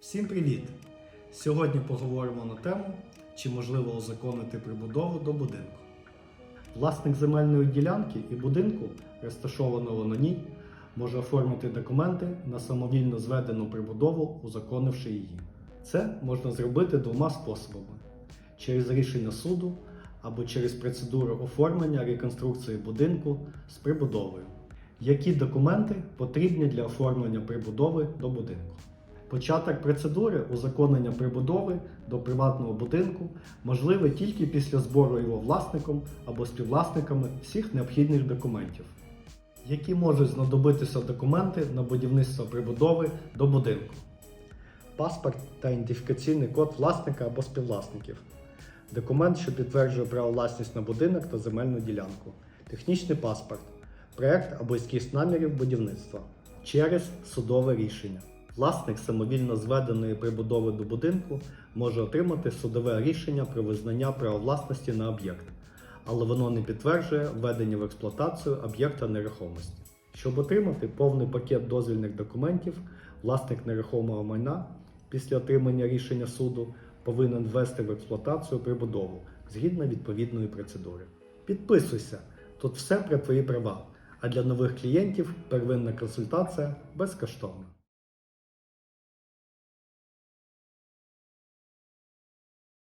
Всім привіт! Сьогодні поговоримо на тему, чи можливо узаконити прибудову до будинку. Власник земельної ділянки і будинку, розташованого на ній, може оформити документи на самовільно зведену прибудову, узаконивши її. Це можна зробити двома способами: через рішення суду або через процедуру оформлення реконструкції будинку з прибудовою. Які документи потрібні для оформлення прибудови до будинку? Початок процедури узаконення прибудови до приватного будинку можливий тільки після збору його власником або співвласниками всіх необхідних документів, які можуть знадобитися документи на будівництво прибудови до будинку, паспорт та ідентифікаційний код власника або співвласників, документ, що підтверджує право власність на будинок та земельну ділянку, технічний паспорт, проект або ескіз намірів будівництва через судове рішення. Власник самовільно зведеної прибудови до будинку може отримати судове рішення про визнання права власності на об'єкт, але воно не підтверджує введення в експлуатацію об'єкта нерухомості. Щоб отримати повний пакет дозвільних документів, власник нерухомого майна після отримання рішення суду повинен ввести в експлуатацію прибудову згідно відповідної процедури. Підписуйся, тут все про твої права, а для нових клієнтів первинна консультація безкоштовна.